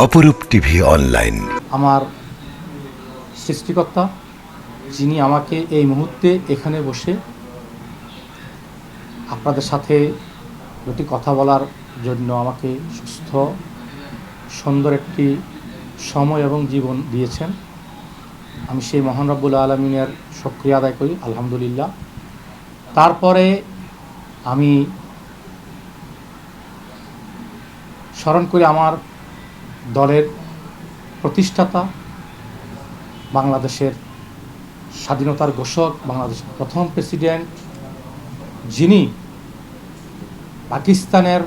অপরূপ TV online. আমার সৃষ্টিকর্তা, যিনি আমাকে এই মুহূর্তে এখানে বসে আপনাদের সাথে দুটি কথা বলার জন্য আমাকে সুস্থ, সুন্দর একটি সময় এবং জীবন দিয়েছেন। আমি সেই মহান রব্বুল আলমিনের সক্রিয় আদায় করি, আলহামদুলিল্লাহ। তারপরে আমি স্মরণ করি আমার দলের প্রতিষ্ঠাতা, বাংলাদেশের স্বাধীনতার ঘোষক, বাংলাদেশের প্রথম প্রেসিডেন্ট, যিনি পাকিস্তানের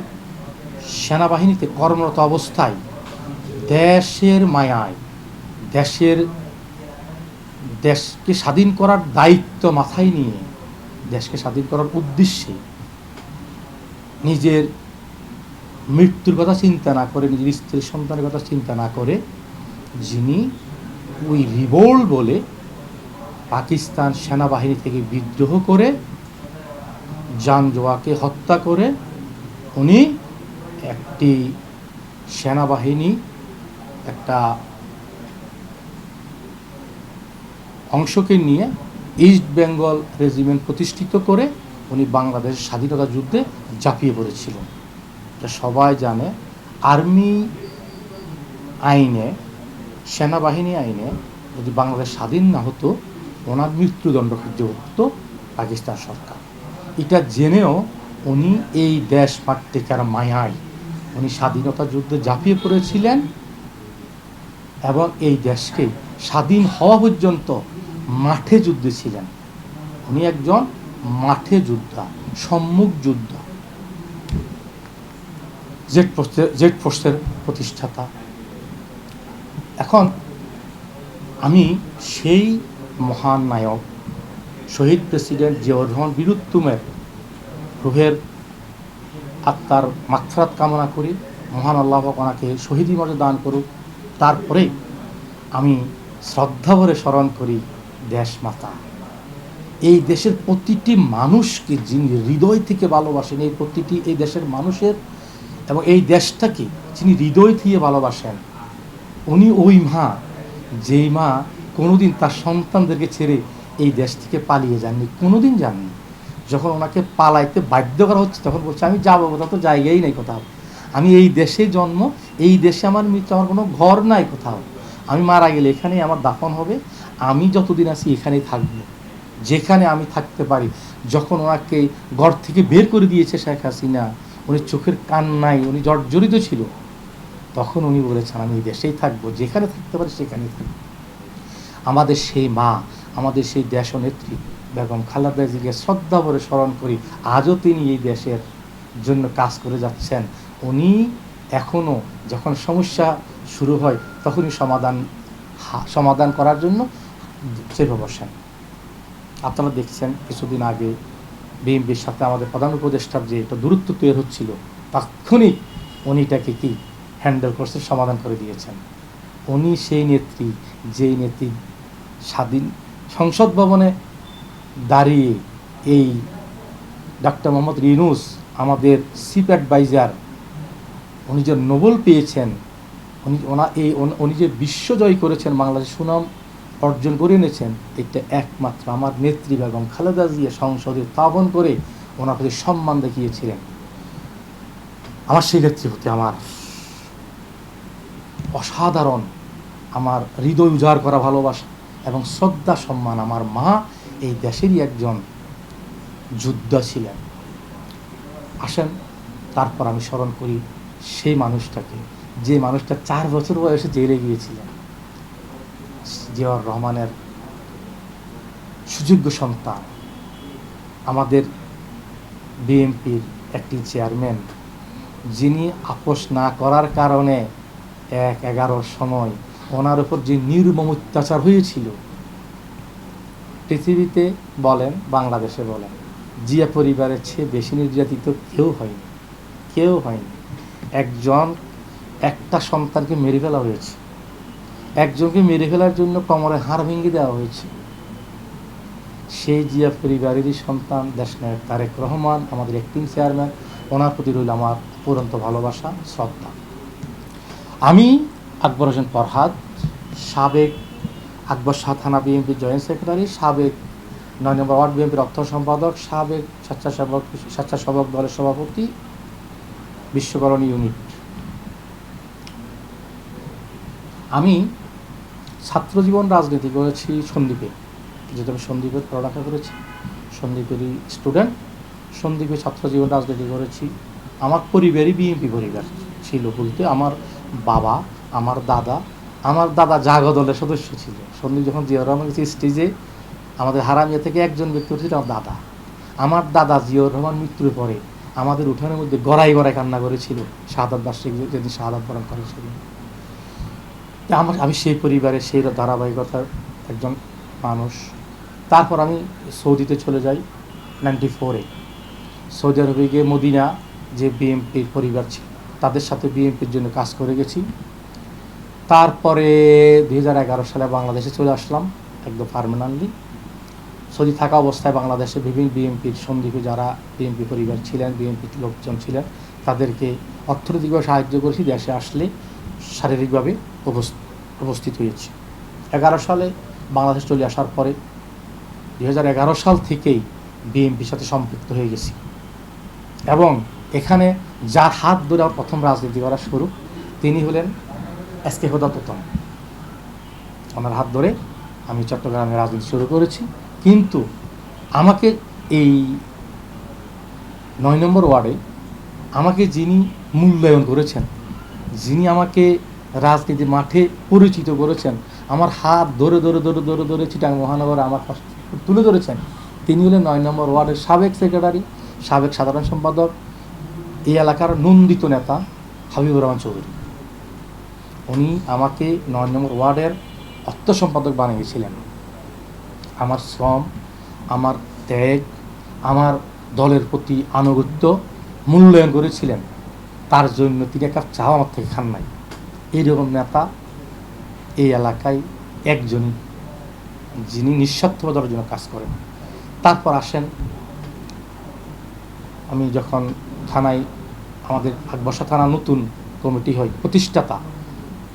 সেনাবাহিনীতে কর্মরত অবস্থায় দেশের মায়ায়, দেশের দেশকে স্বাধীন করার দায়িত্ব মাথায় নিয়ে, দেশকে স্বাধীন করার উদ্দেশ্যে নিজের মৃত্যুর কথা চিন্তা না করে, নিজের স্ত্রীর সন্তানের কথা চিন্তা না করে, যিনি ওই রিবোল বলে পাকিস্তান সেনাবাহিনী থেকে বিদ্রোহ করে জানজোয়াকে হত্যা করে, উনি একটি সেনাবাহিনী, একটা অংশকে নিয়ে ইস্ট বেঙ্গল রেজিমেন্ট প্রতিষ্ঠিত করে, উনি বাংলাদেশের স্বাধীনতা যুদ্ধে ঝাঁপিয়ে পড়েছিলেন। এটা সবাই জানে, আর্মি আইনে, সেনাবাহিনী আইনে যদি বাংলাদেশ স্বাধীন না হতো, ওনার মৃত্যুদণ্ড কার্য হতো পাকিস্তান সরকার। এটা জেনেও উনি এই দেশ পাট্টিকার মায়ায় উনি স্বাধীনতা যুদ্ধে ঝাঁপিয়ে পড়েছিলেন এবং এই দেশকে স্বাধীন হওয়া পর্যন্ত মাঠে যুদ্ধে ছিলেন। উনি একজন মাঠে যোদ্ধা, সম্মুখ যোদ্ধা। জেড ফোর্সের জেড ফোর্সের প্রতিষ্ঠাতা। এখন আমি সেই মহান নায়ক, শহীদ প্রেসিডেন্ট জিয়াউর রহমান বীরুত্তমের রুহের আত্মার মাত্রাত কামনা করি, মহান আল্লাহ ওনাকে শহীদি মর্যাদা দান করুক। তারপরে আমি শ্রদ্ধা ভরে স্মরণ করি দেশ মাতা। এই দেশের প্রতিটি মানুষকে যিনি হৃদয় থেকে ভালোবাসেন, এই প্রতিটি, এই দেশের মানুষের এবং এই দেশটাকে যিনি হৃদয় থেকে ভালোবাসেন, উনি ওই মা, যেই মা কোনোদিন তার সন্তানদেরকে ছেড়ে এই দেশ থেকে পালিয়ে যাননি, কোনোদিন যাননি। যখন ওনাকে পালাইতে বাধ্য করা হচ্ছে, তখন বলছে, আমি যাব, কোথাও তো জায়গাই নেই কোথাও। আমি এই দেশে জন্ম, এই দেশে আমার মৃত্যু, আমার কোনো ঘর নাই কোথাও। আমি মারা গেলে এখানেই আমার দাফন হবে, আমি যতদিন আছি এখানেই থাকব। যেখানে আমি থাকতে পারি। যখন ওনাকে ঘর থেকে বের করে দিয়েছে শেখ হাসিনা উনি চোখের কান্নায় উনি জর্জরিত ছিল। তখন উনি বলেছেন, আমি দেশেই থাকব, যেখানে থাকতে পারি সেখানেই থাকব। আমাদের সেই মা, আমাদের সেই দেশ নেত্রী বেগম খালেদা জিকে শ্রদ্ধা ভরে স্মরণ করি, আজও তিনি এই দেশের জন্য কাজ করে যাচ্ছেন। উনি এখনও যখন সমস্যা শুরু হয়, তখনই সমাধান সমাধান করার জন্য চেপে বসেন। আপনারা দেখছেন, কিছুদিন আগে বিএনপির সাথে আমাদের প্রধান উপদেষ্টার যে একটা দূরত্ব তৈরি হচ্ছিল, তাৎক্ষণিক উনি এটাকে কি হ্যান্ডেল করছে, সমাধান করে দিয়েছেন। উনি সেই নেত্রী, যেই নেত্রী স্বাধীন সংসদ ভবনে দাঁড়িয়ে এই ডাক্তার মোহাম্মদ রিনুস আমাদের চিফ অ্যাডভাইজার, উনি যে নোবেল পেয়েছেন, উনি ওনা এই, উনি যে বিশ্বজয় করেছেন বাংলাদেশ সুনাম অর্জন করে এনেছেন এটা একমাত্র আমার নেত্রী বেগম খালেদা জিয়া সংসদে উত্থাপন করে ওনার প্রতি সম্মান দেখিয়েছিলেন। আমার সেই নেত্রী হতে আমার অসাধারণ, আমার হৃদয় উজাড় করা ভালোবাসা এবং শ্রদ্ধা সম্মান আমার মা এই দেশেরই একজন যোদ্ধা ছিলেন। আসেন, তারপর আমি স্মরণ করি সেই মানুষটাকে, যে মানুষটা চার বছর বয়সে জেলে গিয়েছিলেন। জিয়াউর রহমানের সুযোগ্য সন্তান, আমাদের বিএনপির একটি চেয়ারম্যান, যিনি আপোষ না করার কারণে এক এগারোর সময় ওনার উপর যে নির্মম অত্যাচার হয়েছিল, পৃথিবীতে বলেন, বাংলাদেশে বলেন, জিয়া পরিবারের চেয়ে বেশি নির্যাতিত কেউ হয়নি কেউ হয়নি। একজন, একটা সন্তানকে মেরে ফেলা হয়েছে। একজনকে মেরে ফেলার জন্য কোমরে হাড় ভেঙে দেওয়া হয়েছে। সেই জিয়া পরিবারেরই সন্তান দেশনায়ক তারেক রহমান, আমাদের একটিং চেয়ারম্যান ওনার প্রতি রইল আমার পুরন্ত ভালোবাসা, শ্রদ্ধা। আমি আকবর হোসেন ফরহাদ, সাবেক আকবর শাহ থানা বিএনপির জয়েন্ট সেক্রেটারি সাবেক নয় নম্বর ওয়ার্ড বিএনপির অর্থ সম্পাদক, সাবেক স্বেচ্ছাসেবক স্বেচ্ছাসেবক দলের সভাপতি, বিশ্বকরণ ইউনিট আমি ছাত্র জীবন রাজনীতি করেছি সন্দীপে। যেহেতু আমি সন্দীপে পড়ালেখা করেছি, সন্দীপেরই স্টুডেন্ট সন্দীপে ছাত্র জীবন রাজনীতি করেছি। আমার পরিবারই বিএনপি পরিবার ছিল বলতে আমার বাবা, আমার দাদা আমার দাদা জাগ দলের সদস্য ছিল। সন্দীপ যখন জিয়াউর রহমান গেছে স্টেজে আমাদের হারামিয়া থেকে একজন ব্যক্তি হচ্ছিল আমার দাদা। আমার দাদা জিয়াউর রহমান মৃত্যুর পরে আমাদের উঠানের মধ্যে গড়াই গড়াই কান্না করেছিল। শাহাদাত বার্ষিক যেদিন শাহাদাত বরণ করেছিল। তা আমার, আমি সেই পরিবারের সেই ধারাবাহিকতার একজন মানুষ। তারপর আমি সৌদিতে চলে যাই নাইনটি ফোরে। সৌদি আরবে গিয়ে মদিনা যে বিএমপির পরিবার ছিল, তাদের সাথে বিএমপির জন্য কাজ করে গেছি। তারপরে দুই হাজার এগারো সালে বাংলাদেশে চলে আসলাম একদম পারমানেন্টলি সৌদি থাকা অবস্থায় বাংলাদেশে বিভিন্ন বিএনপির সন্দীপে যারা বিএনপি পরিবার ছিলেন বিএনপির লোকজন ছিলেন, তাদেরকে অর্থনৈতিকভাবে সাহায্য করেছি দেশে আসলে। শারীরিকভাবে উপস- উপস্থিত হয়েছি। এগারো সালে বাংলাদেশ চলে আসার পরে দু হাজার এগারো সাল থেকেই বিএনপির সাথে সম্পৃক্ত হয়ে গেছি। এবং এখানে যার হাত ধরে আমার প্রথম রাজনীতি করা শুরু, তিনি হলেন এস কে হোদাততন ওনার হাত ধরে আমি চট্টগ্রামে রাজনীতি শুরু করেছি। কিন্তু আমাকে এই নয় নম্বর ওয়ার্ডে আমাকে যিনি মূল্যায়ন করেছেন যিনি আমাকে রাজনীতির মাঠে পরিচিত করেছেন, আমার হাত ধরে ধরে ধরে ধরে ধরে চিটাং মহানগরে আমার তুলে ধরেছেন। তিনি হলেন নয় নম্বর ওয়ার্ডের সাবেক সেক্রেটারি, সাবেক সাধারণ সম্পাদক, এই এলাকার নন্দিত নেতা হাবিবুর রহমান চৌধুরী। উনি আমাকে নয় নম্বর ওয়ার্ডের অর্থ সম্পাদক বানিয়েছিলেন। আমার শ্রম, আমার ত্যাগ, আমার দলের প্রতি আনুগত্য মূল্যায়ন করেছিলেন। তার জন্য তিনি একটা চাও আমার থেকে খান নাই। এইরকম নেতা এই এলাকায় একজনই, যিনি নিঃস্বার্থবাদের জন্য কাজ করেন। তারপর আসেন, আমি যখন থানায়, আমাদের আকবর্ষা থানা নতুন কমিটি হয়, প্রতিষ্ঠাতা,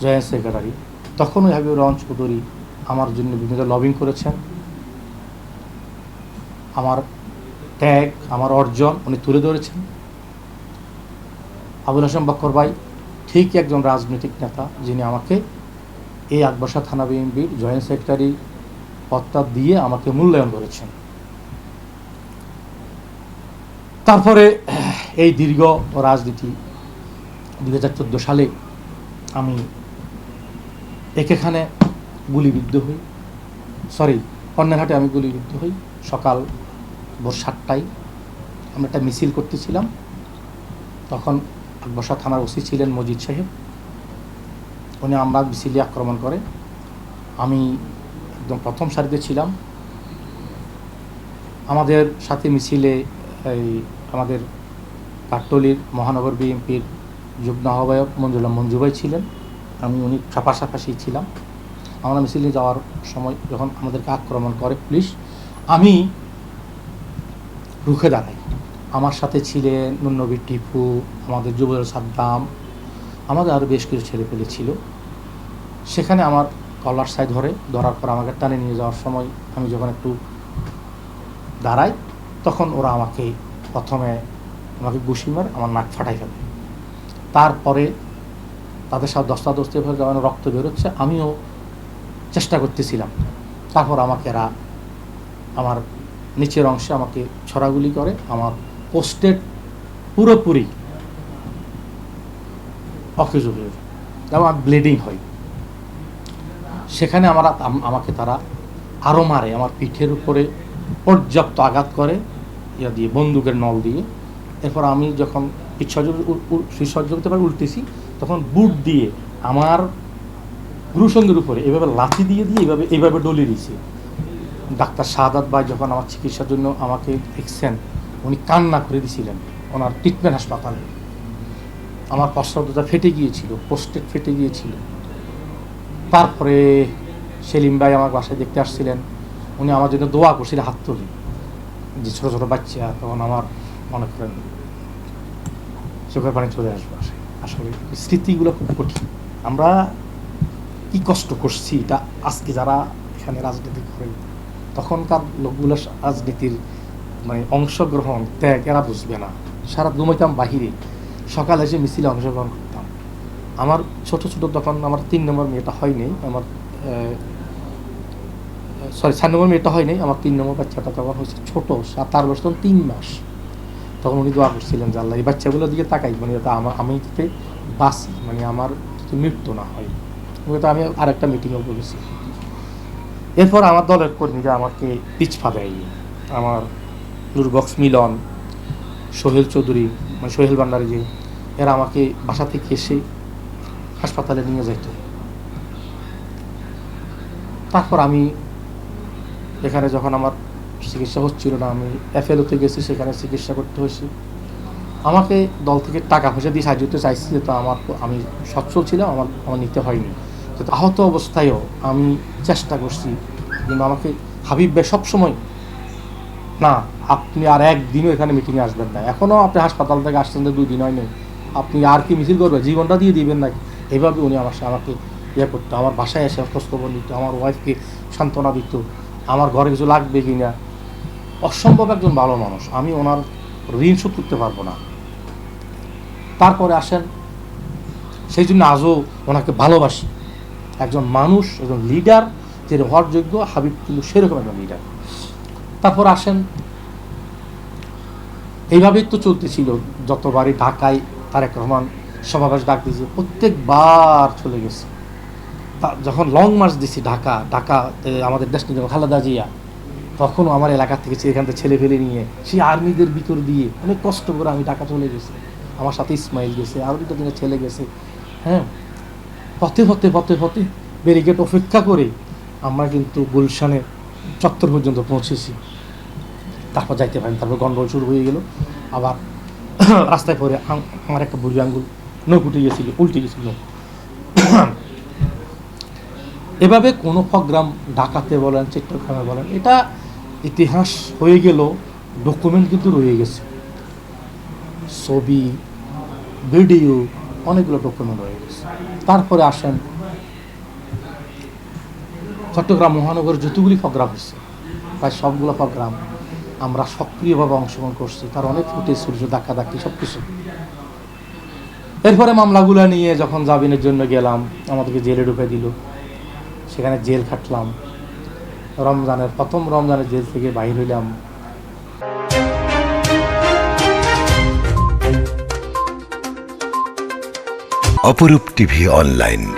জয়েন্ট সেক্রেটারি, তখন ওই হাবিবুর রহমান চৌধুরী আমার জন্য বিভিন্ন লবিং করেছেন। আমার ত্যাগ, আমার অর্জন উনি তুলে ধরেছেন। আবুল হাসান বক্কর ভাই, ঠিক একজন রাজনৈতিক নেতা যিনি আমাকে এই আকবর্ষা থানা বিএনপির জয়েন্ট সেক্রেটারি পদটা দিয়ে আমাকে মূল্যায়ন করেছেন। তারপরে এই দীর্ঘ রাজনীতি দুই হাজার চোদ্দ সালে আমি একেখানে গুলিবিদ্ধ হই। সরি কন্যাঘাটে আমি গুলিবিদ্ধ হই সকাল ভোর সাতটায়। আমরা একটা মিছিল করতেছিলাম। তখন বসা থানার ওসি ছিলেন মজিদ সাহেব। উনি আমরা মিছিলে আক্রমণ করে। আমি একদম প্রথম সারিতে ছিলাম। আমাদের সাথে মিছিলে এই আমাদের কাট্টলির মহানগর বিএনপির যুগ্ম আহ্বায়ক মঞ্জুলা মঞ্জুভাই ছিলেন। আমি উনি পাশাপাশি ছিলাম। আমরা মিছিলে যাওয়ার সময় যখন আমাদেরকে আক্রমণ করে পুলিশ, আমি রুখে দাঁড়াই। আমার সাথে ছিলেন নুন্নবী টিপু, আমাদের যুবদল সাদ্দাম, আমাদের আরও বেশ কিছু ছেলেপেলে ছিল। সেখানে আমার কলার সাইড ধরে, ধরার পর আমাকে টানে নিয়ে যাওয়ার সময় আমি যখন একটু দাঁড়াই, তখন ওরা আমাকে প্রথমে আমাকে ঘুষি মার, আমার নাক ফাটাই ফেলে। তারপরে তাদের সাথে দস্তা দস্তি হয়ে যখন রক্ত বেরোচ্ছে, আমিও চেষ্টা করতেছিলাম। তারপর আমাকে এরা আমার নিচের অংশে আমাকে ছড়াগুলি করে, আমার পোস্টেড পুরোপুরি অকেজ হয়ে যায় আমার ব্লিডিং হয়। সেখানে আমার আমাকে তারা আরও মারে, আমার পিঠের উপরে পর্যাপ্ত আঘাত করে, ইয়া দিয়ে, বন্দুকের নল দিয়ে। এরপর আমি যখন শীর্ষজ্য করতে পারি উল্টেছি, তখন বুট দিয়ে আমার গুরুসঙ্গের উপরে এভাবে লাথি দিয়ে দিয়ে এইভাবে এইভাবে ডলিয়ে দিয়েছে। ডাক্তার শাহাদাত ভাই যখন আমার চিকিৎসার জন্য আমাকে দেখছেন উনি কান্না করে দিয়েছিলেন ওনার ট্রিটমেন্ট হাসপাতালে। আমার প্রস্রাবটা ফেটে গিয়েছিল পোস্টেড ফেটে গিয়েছিল। তারপরে সেলিম ভাই আমার বাসায় দেখতে আসছিলেন। উনি আমার জন্য দোয়া করছিলেন হাত তুলে। যে ছোটো ছোটো বাচ্চা, তখন আমার মনে করেন চোখের পানি চলে আসবে। আসে আসলে স্মৃতিগুলো খুব কঠিন। আমরা কি কষ্ট করছি, এটা আজকে যারা এখানে রাজনীতি করেন, তখনকার লোকগুলো রাজনীতির মানে অংশগ্রহণ, ত্যাগ, এরা বুঝবে না। সারা ঘুমাইতাম বাহিরে। সকালে এসে মিছিলে অংশগ্রহণ করতাম। আমার ছোট ছোট তখন আমার তিন নম্বর মেয়েটা হয়নি আমার সরি চার নম্বর মেয়েটা হয়নি আমার তিন নম্বর বাচ্চাটা তখন হচ্ছে ছোট, সাত আট বছর তখন তিন মাস। তখন উনি দোয়া করছিলেন যে এই বাচ্চাগুলোর দিকে তাকাই মানে যাতে আমার আমি যাতে বাঁচি মানে আমার মৃত্যু না হয়। তো আমি আরেকটা মিটিংও বলেছি এরপর আমার দলের কর্মীরা আমাকে পিছফা দেয়নি। আমার দুর্বক্স মিলন, সোহেল চৌধুরী মানে সোহেল ভান্ডারী যে, এরা আমাকে বাসা থেকে এসে হাসপাতালে নিয়ে যাইত। তারপর আমি এখানে যখন আমার চিকিৎসা হচ্ছিল না, আমি এফএলওতে গেছি, সেখানে চিকিৎসা করতে হয়েছে। আমাকে দল থেকে টাকা পয়সা দিয়ে সাহায্য করতে চাইছি তো আমার আমি সচ্ছল ছিলাম, আমার আমার নিতে হয়নি। আহত অবস্থায়ও আমি চেষ্টা করছি, কিন্তু আমাকে হাবিব ভাই সবসময় না, আপনি আর একদিনও এখানে মিটিংয়ে আসবেন না। এখনও আপনি হাসপাতাল থেকে আসছেন দুই দিন হয়নি আপনি আর কি মিছিল করবেন? জীবনটা দিয়ে দিবেন নাকি? এইভাবে উনি আমার আমাকে ইয়ে করতো, আমার বাসায় এসে খোঁজখবর নিত, আমার ওয়াইফকে সান্ত্বনা দিত, আমার ঘরে কিছু লাগবে কি না অসম্ভব একজন ভালো মানুষ। আমি ওনার ঋণ শোধ করতে পারব না। তারপরে আসেন, সেই জন্য আজও ওনাকে ভালোবাসি। একজন মানুষ, একজন লিডার যে হওয়ার যোগ্য হাবিব কিন্তু সেরকম একজন লিডার তারপর আসেন। এইভাবেই তো চলতেছিল। যতবারই ঢাকায় তারেক রহমান সমাবেশ ডাক দিয়েছে, প্রত্যেকবার চলে গেছে। যখন লং মার্চ দিছি ঢাকা ঢাকা আমাদের দেশ যখন খালেদা জিয়া, তখনও আমার এলাকা থেকে এখান থেকে ছেলে ফেলে নিয়ে সেই আর্মিদের ভিতর দিয়ে অনেক কষ্ট করে আমি ঢাকা চলে গেছি। আমার সাথে ইসমাইল গেছে আরও দুটো দিনের ছেলে গেছে। হ্যাঁ পথে পথে পথে পথে ব্যারিকেড অপেক্ষা করে আমরা কিন্তু গুলশানের চত্বর পর্যন্ত পৌঁছেছি। তারপর যাইতে পারেন, তারপর গন্ডগোল শুরু হয়ে গেল। আবার রাস্তায় পরে আমার একটা বুড়ি আঙ্গুল নখ উঠে গেছিল, উল্টে গেছিল এভাবে কোনো প্রোগ্রাম ঢাকাতে বলেন চট্টগ্রামে বলেন, এটা ইতিহাস হয়ে গেল ডকুমেন্ট কিন্তু রয়ে গেছে। ছবি ভিডিও অনেকগুলো ডকুমেন্ট রয়ে গেছে। তারপরে আসেন, চট্টগ্রাম মহানগর যতগুলি প্রোগ্রাম হয়েছে প্রায় সবগুলো প্রোগ্রাম আমরা সক্রিয়ভাবে অংশগ্রহণ করছি। তার অনেক ফুটে সূর্য ধাক্কা ধাক্কি সব কিছু এরপরে মামলাগুলো নিয়ে যখন জামিনের জন্য গেলাম, আমাদেরকে জেলে ঢুকে দিল। সেখানে জেল খাটলাম। রমজানের, প্রথম রমজানের জেল থেকে বাইর হইলাম। অপরূপ টিভি অনলাইন।